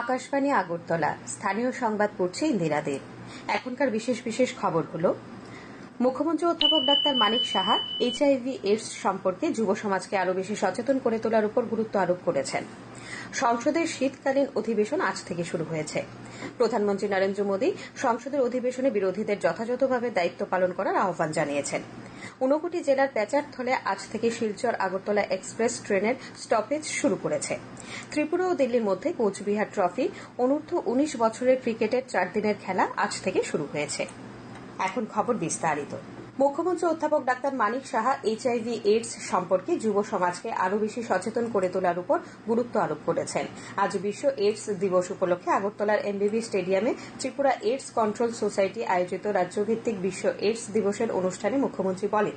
আকাশবাণী আগরতলা। স্থানীয় সংবাদ পড়ছে ইন্দিরাদের। এখনকার বিশেষ বিশেষ খবরগুলো। মুখ্যমন্ত্রী অধ্যাপক doctor Manik Saha HIV AIDS সম্পর্কে যুব সমাজকে আরও বেশি সচেতন করে তোলার উপর গুরুত্ব আরোপ করেছেন। সংসদের শীতকালীন অধিবেশন আজ থেকে শুরু হয়েছে। প্রধানমন্ত্রী নরেন্দ্র মোদী সংসদের অধিবেশনে বিরোধীদের যথাযথভাবে দায়িত্ব পালন করার আহ্বান জানিয়েছেন। ঊনকোটি জেলার প্যাচারথলে আজ থেকে শিলচর আগরতলা এক্সপ্রেস ট্রেনের স্টপেজ শুরু করেছে। ত্রিপুরা ও দিল্লির মধ্যে কোচবিহার ট্রফি, অনূর্ধ্ব উনিশ বছরের ক্রিকেটের চার দিনের খেলা আজ থেকে শুরু হয়েছে। এখন খবর বিস্তারিত। মুখ্যমন্ত্রী অধ্যাপক doctor Manik Saha HIV AIDS সম্পর্কে যুব সমাজকে আরও বেশি সচেতন করে তোলার উপর গুরুত্ব আরোপ করেছেন। আজ বিশ্ব এইডস দিবস উপলক্ষে আগরতলার এমবিবি স্টেডিয়ামে ত্রিপুরা এইডস কন্ট্রোল সোসাইটি আয়োজিত রাজ্যভিত্তিক বিশ্ব এইডস দিবসের অনুষ্ঠানে মুখ্যমন্ত্রী বলেন,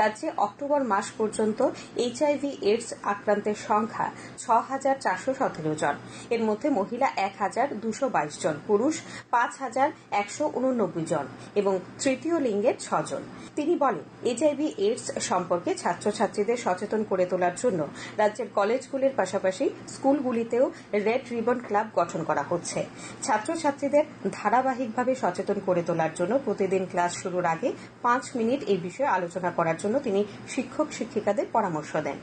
রাজ্যে অক্টোবর মাস পর্যন্ত এইচআইভি এইডস আক্রান্তের সংখ্যা ছ হাজার চারশো সতেরো জন। এর মধ্যে মহিলা এক হাজার দুশো বাইশ জন, পুরুষ পাঁচ হাজার একশো উননব্বই জন এবং তৃতীয় লিঙ্গের ছজন। তিনি বলেন এইচআইভি এইডস সম্পর্কে ছাত্রছাত্রীদের সচেতন করে তোলার জন্য রাজ্যের কলেজগুলির পাশাপাশি স্কুলগুলিতেও রেড রিবন ক্লাব গঠন করা হচ্ছে। ছাত্রছাত্রীদের ধারাবাহিকভাবে সচেতন করে তোলার জন্য প্রতিদিন ক্লাস শুরুর আগে পাঁচ মিনিট এই বিষয়ে আলোচনা করার জন্য তিনি শিক্ষক শিক্ষিকাদের পরামর্শ দেন।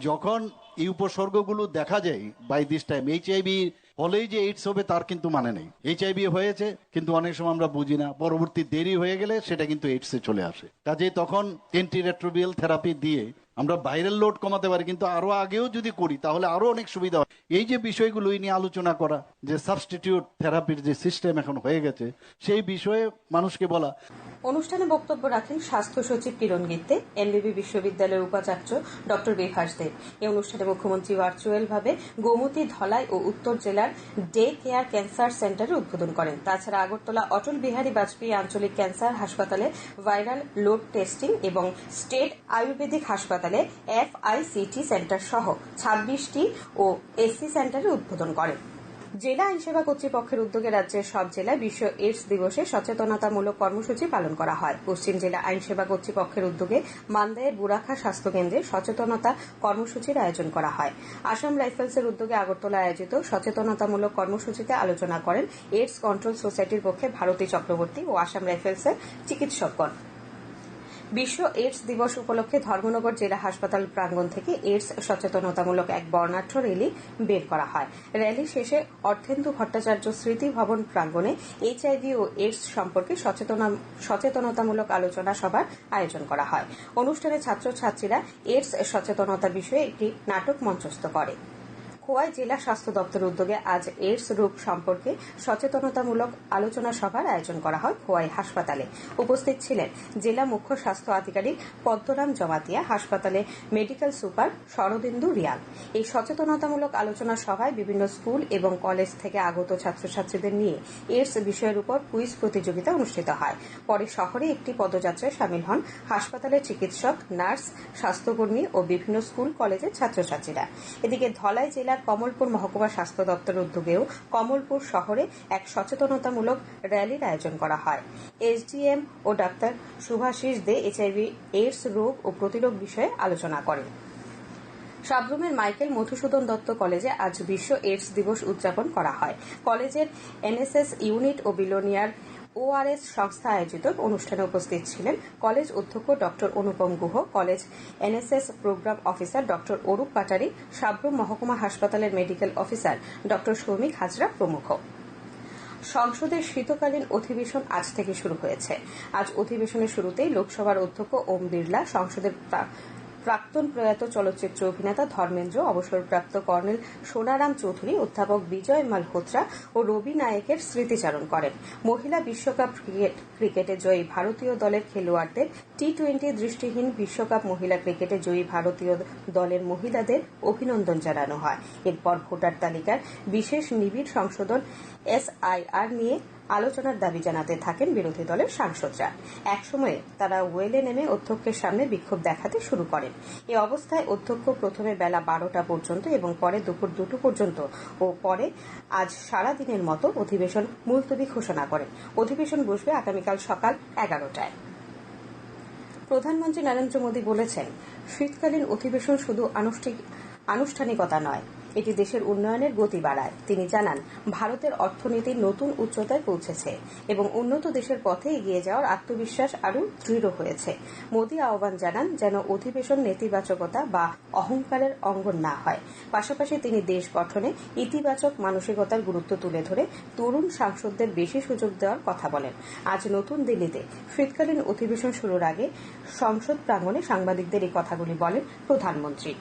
যখন এই উপসর্গগুলো দেখা যায় বাই দিস টাইম এইচআইভি হলেই যে এইডস হবে, তার কিন্তু মানে নেই। এইচআইভি হয়েছে, কিন্তু অনেক সময় আমরা বুঝি না। পরবর্তী দেরি হয়ে গেলে সেটা কিন্তু এইডসে চলে আসে। কাজেই তখন অ্যান্টিরেট্রোবিয়াল থেরাপি দিয়ে আমরা ভাইরাল লোড কমাতে পারি, কিন্তু আরও আগেও যদি করি, তাহলে আরও অনেক সুবিধা হয়। এই যে বিষয়গুলো নিয়ে আলোচনা করা, যে সাবস্টিটিউট থেরাপির যে সিস্টেম এখন হয়ে গেছে, সেই বিষয়ে মানুষকে বলা অনুষ্ঠানে বক্তব্য রাখেন স্বাস্থ্য সচিব কিরণ গিত্তে, এমবিবি বিশ্ববিদ্যালয়ের উপাচার্য ড বিভাস দেব। এই অনুষ্ঠানে মুখ্যমন্ত্রী ভার্চুয়াল ভাবে গোমতী, ধলাই ও উত্তর জেলার ডে কেয়ার ক্যান্সার সেন্টারের উদ্বোধন করেন। তাছাড়া আগরতলা অটল বিহারী বাজপেয়ী আঞ্চলিক ক্যান্সার হাসপাতালে ভাইরাল লোড টেস্টিং এবং স্টেট আয়ুর্বেদিক হাসপাতালে এফআইসিটি সেন্টার সহ ছাব্বিশটি ও এসসি সেন্টারের উদ্বোধন করেন। জেলা আইনসেবা কর্তৃপক্ষের উদ্যোগে রাজ্যের সব জেলায় বিশ্ব এইডস দিবসে সচেতনতামূলক কর্মসূচি পালন করা হয়। পশ্চিম জেলা আইনসেবা কর্তৃপক্ষের উদ্যোগে মান্দায়ের বুরাখা স্বাস্থ্য কেন্দ্রে সচেতনতা কর্মসূচির আয়োজন করা হয়। আসাম রাইফেলসের উদ্যোগে আগরতলা আয়োজিত সচেতনতামূলক কর্মসূচিতে আলোচনা করেন এইডস কন্ট্রোল সোসাইটির পক্ষে ভারতী চক্রবর্তী ও আসাম রাইফেলসের চিকিৎসকগণ। বিশ্ব এইডস দিবস উপলক্ষে ধর্মনগর জেলা হাসপাতাল প্রাঙ্গণ থেকে এইডস সচেতনতামূলক এক বর্ণাঢ্য র্যালি বের করা হয়। র্যালি শেষে অর্থেন্দু ভট্টাচার্য স্মৃতি ভবন প্রাঙ্গণে এইচআইভি ও এইডস সম্পর্কে সচেতনতামূলক আলোচনা সভার আয়োজন করা হয়। অনুষ্ঠানে ছাত্রছাত্রীরা এইডস সচেতনতা বিষয়ে একটি নাটক মঞ্চস্থ করে। খোয়াই জেলা স্বাস্থ্য দপ্তরের উদ্যোগে আজ এইডস রোগ সম্পর্কে সচেতনতামূলক আলোচনা সভার আয়োজন করা হয় খোয়াই হাসপাতালে। উপস্থিত ছিলেন জেলা মুখ্য স্বাস্থ্য আধিকারিক পদ্মরাম জমাতিয়া, হাসপাতালে মেডিকেল সুপার শরদিন্দু রিয়াল। এই সচেতনতামূলক আলোচনা সভায় বিভিন্ন স্কুল এবং কলেজ থেকে আগত ছাত্রছাত্রীদের নিয়ে এইডস বিষয়ের উপর কুইজ প্রতিযোগিতা অনুষ্ঠিত হয়। পরে শহরে একটি পদযাত্রায় সামিল হন হাসপাতালের চিকিৎসক, নার্স, স্বাস্থ্যকর্মী ও বিভিন্ন স্কুল, কলেজের ছাত্রছাত্রীরা। এদিকে ধলাই জেলা জেলার কমলপুর মহকুমা স্বাস্থ্য দপ্তরের উদ্যোগেও কমলপুর শহরে এক সচেতনতামূলক র্যালির আয়োজন করা হয়। এসডিএম ও doctor Subhashis De HIV AIDS রোগ ও প্রতিরোধ বিষয়ে আলোচনা করেন। সাব্রুমের মাইকেল মধুসূদন দত্ত কলেজে আজ বিশ্ব এইডস দিবস উদযাপন করা হয়। কলেজের এনএসএস ইউনিট ও বিলোনিয়ার ওআরএস সংস্থা আয়োজিত অনুষ্ঠানে উপস্থিত ছিলেন কলেজ অধ্যক্ষ ড Anupam Guha, college NSS programme officer ড অরূপ পাটারি সাব্রুম মহকুমা হাসপাতালের মেডিকেল অফিসার ড সৌমিক হাজরা প্রমুখ। সংসদের শীতকালীন অধিবেশন আজ থেকে শুরু হয়েছে। আজ অধিবেশনের শুরুতেই লোকসভার অধ্যক্ষ ওম বিড়লা, সংসদের প্রাক্তন প্রয়াত চলচ্চিত্র অভিনেতা ধর্মেন্দ্র, অবসরপ্রাপ্ত কর্নেল সোনারাম চৌধুরী, অধ্যাপক বিজয় মালহোত্রা ও রবি নায়েকের স্মৃতিচারণ করেন। মহিলা বিশ্বকাপ ক্রিকেটে জয়ী ভারতীয় দলের খেলোয়াড়দের টি টোয়েন্টি দৃষ্টিহীন বিশ্বকাপ মহিলা ক্রিকেটে জয়ী ভারতীয় দলের মহিলাদের অভিনন্দন জানানো হয়। এরপর ভোটার তালিকার বিশেষ নিবিড় সংশোধন এসআইআর নিয়ে আলোচনার দাবি জানাতে থাকেন বিরোধী দলের সাংসদরা। একসময়ে তারা ওয়েলে নেমে অধ্যক্ষের সামনে বিক্ষোভ দেখাতে শুরু করেন। এ অবস্থায় অধ্যক্ষ প্রথমে বেলা বারোটা পর্যন্ত এবং পরে দুপুর দুটো পর্যন্ত ও পরে আজ সারা দিনের মতো অধিবেশন মুলতবি ঘোষণা করেন। অধিবেশন বসবে আগামীকাল সকাল এগারোটায়। প্রধানমন্ত্রী নরেন্দ্র মোদী বলেছেন, শীতকালীন অধিবেশন শুধু আনুষ্ঠানিক আনুষ্ঠানিকতা নয় এটি দেশের উন্নয়নের গতি বাড়ায়। তিনি জানান, ভারতের অর্থনীতি নতুন উচ্চতায় পৌঁছেছে এবং উন্নত দেশের পথে এগিয়ে যাওয়ার আত্মবিশ্বাস আরও দৃঢ় হয়েছে। মোদী আহ্বান জানান যেন অধিবেশন নেতিবাচকতা বা অহংকারের অঙ্গন না হয়। পাশাপাশি তিনি দেশ গঠনে ইতিবাচক মানসিকতার গুরুত্ব তুলে ধরে তরুণ সাংসদদের বেশি সুযোগ দেওয়ার কথা বলেন। আজ নতুন দিল্লিতে শীতকালীন অধিবেশন শুরুর আগে সংসদ প্রাঙ্গণে সাংবাদিকদের এই কথাগুলি বলেন প্রধানমন্ত্রী।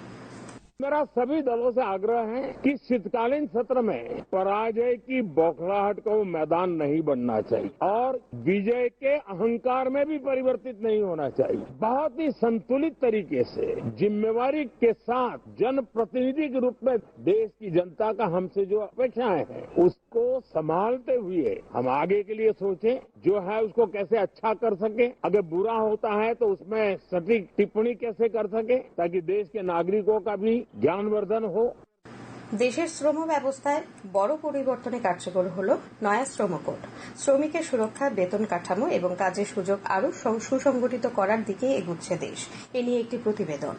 मेरा सभी दलों से आग्रह है कि शीतकालीन सत्र में पराजय की बौखलाहट को मैदान नहीं बनना चाहिए और विजय के अहंकार में भी परिवर्तित नहीं होना चाहिए। बहुत ही संतुलित तरीके से, जिम्मेवारी के साथ, जनप्रतिनिधि के रूप में देश की जनता का हमसे जो अपेक्षाएँ हैं, उसको संभालते हुए हम आगे के लिए सोचें। जो है उसको कैसे अच्छा कर सके अगर बुरा होता है तो उसमें सटीक टिप्पणी कैसे कर सके ताकि देश के नागरिकों का भी ज्ञानवर्धन हो দেশের শ্রম ব্যবস্থায় বড় পরিবর্তনে কার্যকর হল নয়া শ্রম কোড শ্রমিকের সুরক্ষা বেতন কাঠামো এবং কাজের সুযোগ আরও সুসংগঠিত করার দিকে এগুচ্ছে দেশ এ নিয়ে একটি প্রতিবেদন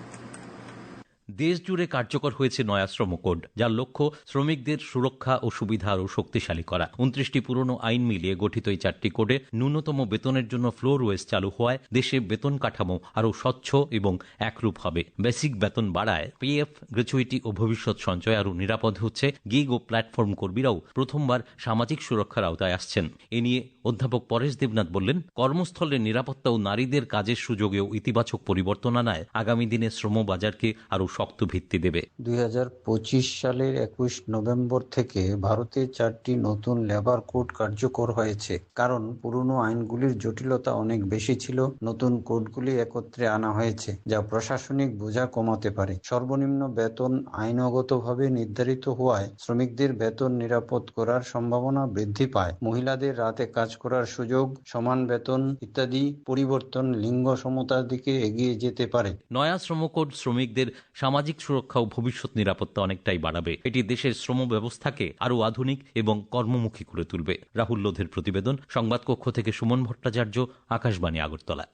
দেশ জুড়ে কার্যকর হয়েছে নয়া শ্রম কোড, যার লক্ষ্য শ্রমিকদের সুরক্ষা ও সুবিধা আরও শক্তিশালী করা। উনত্রিশটি পুরনো আইন মিলিয়ে গঠিত এই চারটি কোডে ন্যূনতম বেতনের জন্য ফ্লোর ওয়েস চালু হওয়ায় দেশে বেতন কাঠামো আরও স্বচ্ছ এবং একরূপ হবে। বেসিক বেতন বাড়ায় পিএফ গ্র্যাচুইটি ও ভবিষ্যৎ সঞ্চয় আরও নিরাপদ হচ্ছে। গিগ ও প্ল্যাটফর্ম কর্মীরাও প্রথমবার সামাজিক সুরক্ষার আওতায় আসছেন। এ নিয়ে অধ্যাপক পরেশ দেবনাথ বললেন, কর্মস্থলে নিরাপত্তা ও নারীদের কাজের সুযোগেও ইতিবাচক পরিবর্তন আনায় আগামী দিনে শ্রম বাজারকে আরও শক্ত ভিত্তি দেবে। দুই হাজার পঁচিশ সালের একুশ নভেম্বর থেকে ভারতে চারটি নতুন লেবার কোড কার্যকর হয়েছে। কারণ পুরনো আইনগুলির জটিলতা অনেক বেশি ছিল, নতুন কোডগুলি একত্রে আনা হয়েছে, যা প্রশাসনিক বোঝা কমাতে পারে। সর্বনিম্ন বেতন আইনগতভাবে নির্ধারিত হওয়ায় শ্রমিকদের বেতন নিরাপদ করার সম্ভাবনা বৃদ্ধি পায়। মহিলাদের রাতে কাজ করার সুযোগ সমান বেতন ইত্যাদি পরিবর্তন লিঙ্গ সমতার দিকে এগিয়ে যেতে পারে। নয়া শ্রমকোড শ্রমিকদের সামাজিক সুরক্ষা ও ভবিষ্যৎ নিরাপত্তা অনেকটাই বাড়াবে। এটি দেশের শ্রম ব্যবস্থাকে আরও আধুনিক এবং কর্মমুখী করে তুলবে। রাহুল লোধের প্রতিবেদন সংবাদ কক্ষ থেকে সুমন ভট্টাচার্য আকাশবাণী আগরতলা।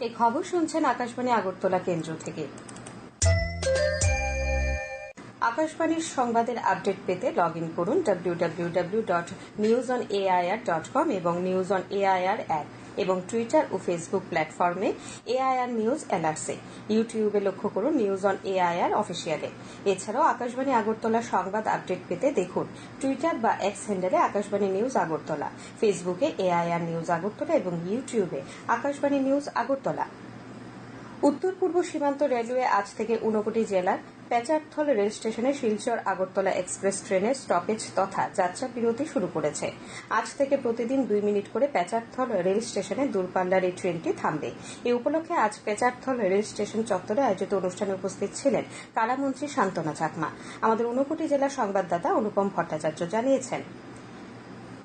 এই খবর শুনছেন আকাশবাণী আগরতলা কেন্দ্র থেকে। আকাশবাণীর সংবাদের আপডেট পেতে লগ ইন করুন W W W dot news on AIR dot com এবং নিউজ অন এআইআর অ্যাপ এবং টুইটার ও ফেসবুক প্ল্যাটফর্মে এআইআর নিউজ এনআরসি ইউটিউবে লক্ষ্য করুন নিউজ অন এআইআর অফিসিয়ালে এছাড়াও আকাশবাণী আগরতলা সংবাদ আপডেট পেতে দেখুন টুইটার বা এক্স হ্যান্ডেলে আকাশবাণী নিউজ আগরতলা ফেসবুকে এআইআর নিউজ আগরতলা এবং ইউটিউবে আকাশবাণী নিউজ আগরতলা। উত্তর পূর্ব সীমান্ত রেলওয়ে আজ থেকে ঊনকোটি জেলার পেচারথল রেল স্টেশনে শিলচর আগরতলা এক্সপ্রেস ট্রেনে স্টপেজ তথা যাত্রা বিরতি শুরু করেছে। আজ থেকে প্রতিদিন দুই মিনিট করে পেচারথল রেল স্টেশনে দূরপাল্লার এই ট্রেনটি থামবে। এ উপলক্ষে আজ পেচারথল রেল স্টেশন চত্বরে আয়োজিত অনুষ্ঠানে উপস্থিত ছিলেন কারামন্ত্রী শান্তনা চাকমা। আমাদের ঊনকোটি জেলা সংবাদদাতা অনুপম ভট্টাচার্য জানিয়েছেন।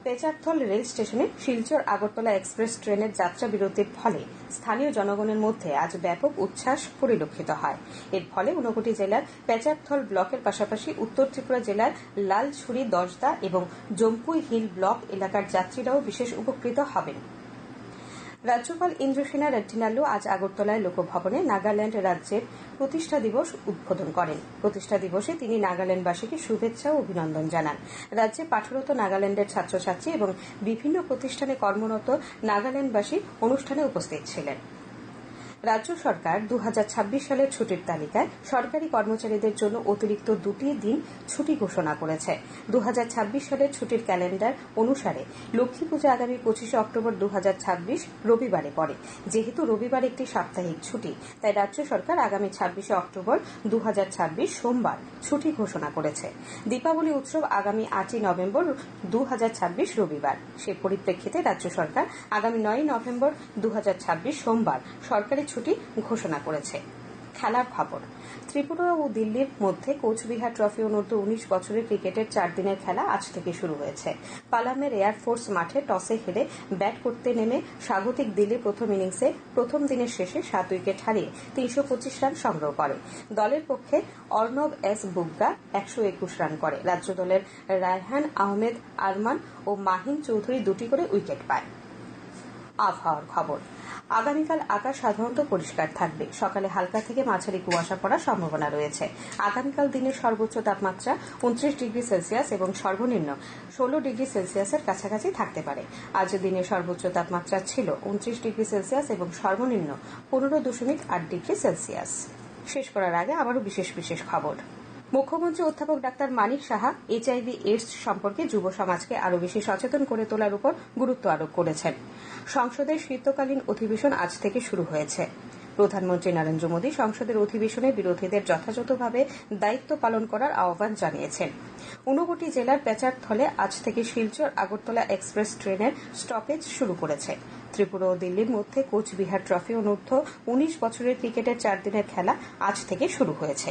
পেচারথল রেল স্টেশনে শিলচর আগরতলা এক্সপ্রেস ট্রেনের যাত্রা বিরতির ফলে স্থানীয় জনগণের মধ্যে আজ ব্যাপক উচ্ছ্বাস পরিলক্ষিত হয়। এর ফলে ঊনকোটি জেলার পেচারথল ব্লকের পাশাপাশি উত্তর ত্রিপুরা জেলার লালছড়ি, দশদা এবং জম্পুই হিল ব্লক এলাকার যাত্রীরাও বিশেষ উপকৃত হবেন। রাজ্যপাল ইন্দ্রসেনা রেড্ডিনাল্লু আজ আগরতলায় লোকভবনে নাগাল্যান্ড রাজ্যের প্রতিষ্ঠা দিবস উদ্বোধন করেন। প্রতিষ্ঠা দিবসে তিনি নাগাল্যান্ডবাসীকে শুভেচ্ছা ও অভিনন্দন জানান। রাজ্যে পাঠরত নাগাল্যান্ডের ছাত্রছাত্রী এবং বিভিন্ন প্রতিষ্ঠানে কর্মরত নাগাল্যান্ডবাসী অনুষ্ঠানে উপস্থিত ছিলেন। রাজ্য সরকার দু হাজার ছাব্বিশ সালের ছুটির তালিকায় সরকারি কর্মচারীদের জন্য অতিরিক্ত দুটি দিন ছুটি ঘোষণা করেছে। দু হাজার ছাব্বিশ সালের ছুটির ক্যালেন্ডার অনুসারে লক্ষ্মী পূজা আগামী পঁচিশে অক্টোবর দু হাজার ছাব্বিশ রবিবারে পড়ে। যেহেতু রবিবার একটি সাপ্তাহিক ছুটি, তাই রাজ্য সরকার আগামী ছাব্বিশে অক্টোবর দু হাজার ছাব্বিশ সোমবার ছুটি ঘোষণা করেছে। দীপাবলি উৎসব আগামী আটই নভেম্বর দু হাজার ছাব্বিশ রবিবার। সে পরিপ্রেক্ষিতে রাজ্য সরকার আগামী নয় নভেম্বর দু হাজার ছাব্বিশ সোমবার সরকারি ছুটি ঘোষণা করেছে। খেলার খবর, ত্রিপুরা ও দিল্লির মধ্যে কোচবিহার ট্রফি অনূর্ধ্ব উনিশ বছরের ক্রিকেটের চার দিনের খেলা আজ থেকে শুরু হয়েছে। পালামের এয়ারফোর্স মাঠে টসে হেরে ব্যাট করতে নেমে স্বাগতিক দিল্লি প্রথম ইনিংসে প্রথম দিনের শেষে সাত উইকেট হারিয়ে তিনশো পঁচিশ রান সংগ্রহ করে। দলের পক্ষে অর্ণব এস বুগ্গা একশো একুশ রান করে। রাজ্য দলের রায়হান আহমেদ আরমান ও মাহিন চৌধুরী দুটি করে উইকেট পায়। আবহাওয়ার খবর। আগামীকাল আকাশ সাধারণত পরিষ্কার থাকবে। সকালে হালকা থেকে মাঝারি কুয়াশা পড়ার সম্ভাবনা রয়েছে। আগামীকাল দিনের সর্বোচ্চ তাপমাত্রা উনত্রিশ ডিগ্রি সেলসিয়াস এবং সর্বনিম্ন ষোলো ডিগ্রি সেলসিয়াসের কাছাকাছি থাকতে পারে। আজ দিনের সর্বোচ্চ তাপমাত্রা ছিল উনত্রিশ ডিগ্রি সেলসিয়াস এবং সর্বনিম্ন পনেরো দশমিক আট ডিগ্রি সেলসিয়াস। শেষ করার আগে আবারও বিশেষ বিশেষ খবর। মুখ্যমন্ত্রী অধ্যাপক doctor Manik Saha HIV AIDS সম্পর্কে যুব সমাজকে আরও বেশি সচেতন করে তোলার উপর গুরুত্ব আরোপ করেছেন। সংসদের শীতকালীন অধিবেশন আজ থেকে শুরু হয়েছে। প্রধানমন্ত্রী নরেন্দ্র মোদী সংসদের অধিবেশনে বিরোধীদের যথাযথভাবে দায়িত্ব পালন করার আহ্বান জানিয়েছেন। ঊনকোটি জেলার পেচারথলে আজ থেকে শিলচর আগরতলা এক্সপ্রেস ট্রেনের স্টপেজ শুরু করেছে। ত্রিপুরা ও দিল্লির মধ্যে কোচবিহার ট্রফি অনূর্ধ্ব উনিশ বছরের ক্রিকেটের চার দিনের খেলা আজ থেকে শুরু হয়েছে।